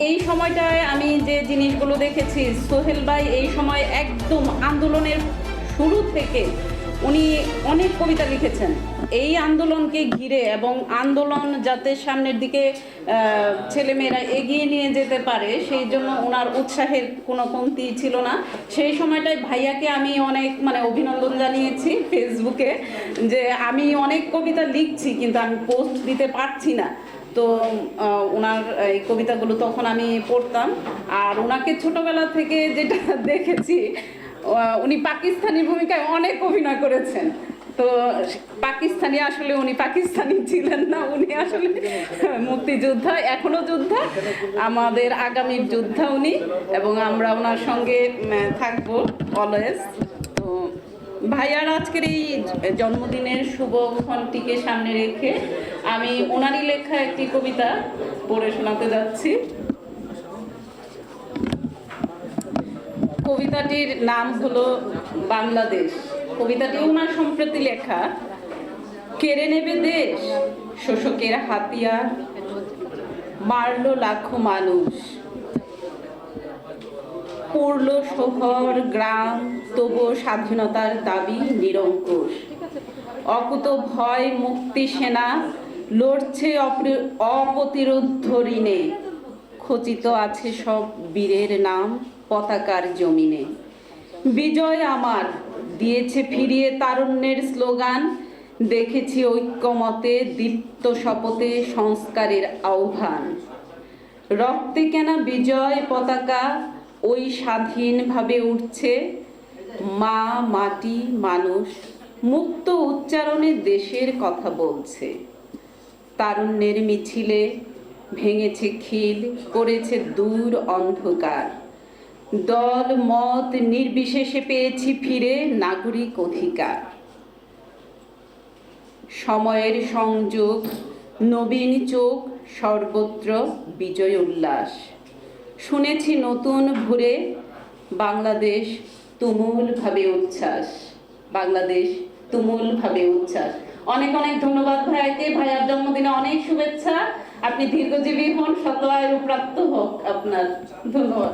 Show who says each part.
Speaker 1: এই সময়টায় আমি যে জিনিসগুলো দেখেছি সোহেল ভাই এই সময় একদম আন্দোলনের শুরু থেকে উনি অনেক কবিতা লিখেছেন। এই আন্দোলনকে ঘিরে এবং আন্দোলন যাতে সামনের দিকে ছেলেমেয়েরা এগিয়ে নিয়ে যেতে পারে, সেই জন্য ওনার উৎসাহের কোনো কমতি ছিল না। সেই সময়টায় ভাইয়াকে আমি অনেক মানে অভিনন্দন জানিয়েছি ফেসবুকে যে আমি অনেক কবিতা লিখছি, কিন্তু আমি পোস্ট দিতে পারছি না। তো ওনার এই কবিতাগুলো তখন আমি পড়তাম। আর ওনাকে ছোটবেলা থেকে যেটা দেখেছি উনি পাকিস্তানি ভূমিকায় অনেক অভিনয় করেছেন। তো পাকিস্তানি আসলে উনি পাকিস্তানি ছিলেন না, উনি আসলে মুক্তিযোদ্ধা, এখনও যোদ্ধা। আমাদের আগামীর যোদ্ধা উনি এবং আমরা ওনার সঙ্গে থাকব অলওয়েজ তো ভাইয়ার আজকের এই জন্মদিনের শুভক্ষণটিকে সামনে রেখে আমি ওনারই লেখা একটি কবিতা পড়ে শোনাতে যাচ্ছি। কবিতাটির নাম হলো বাংলাদেশ। কবিতাটি ওনার সম্প্রতি লেখা, কেড়ে নেবে দেশ, শোষকের হাতিয়ার, মারলো লাখো মানুষ। পড়ল শহর, গ্রাম তবু স্বাধীনতার দাবি নিরঙ্কুশ। অকুত ভয়, মুক্তি সেনা, লড়ছে অপ্র- অপ্রতিরোধ ঋণে। খচিত আছে সব বীরের নাম। পতাকার জমিনে। বিজয় আমার দিয়েছে ফিরিয়ে তারুণ্যের স্লোগান, দেখেছি ঐক্যমতে দীপ্ত শপথে সংস্কারের আহ্বান। রক্তে কেনা বিজয় পতাকা ওই স্বাধীনভাবে উঠছে। মা, মাটি, মানুষ, মুক্ত উচ্চারণে দেশের কথা বলছে। তারুণ্যের মিছিলে ভেঙেছে খিল, করেছে দূর অন্ধকার। দল, মত নির্বিশেষে পেয়েছি ফিরে নাগরিক অধিকার। সময়ের সংযোগ, নবীন চোখ, সর্বত্র বিজয় উল্লাস। শুনেছি নতুন ভুরে বাংলাদেশ তুমুলভাবে উচ্ছ্বাস। বাংলাদেশ তুমুলভাবে উচ্ছ্বাস। অনেক অনেক ধন্যবাদ ভাইয়াকে। ভাইয়ার জন্মদিনে অনেক শুভেচ্ছা। আপনি দীর্ঘজীবী হন শত আয়ের প্রাপ্ত হোক আপনার। ধন্যবাদ।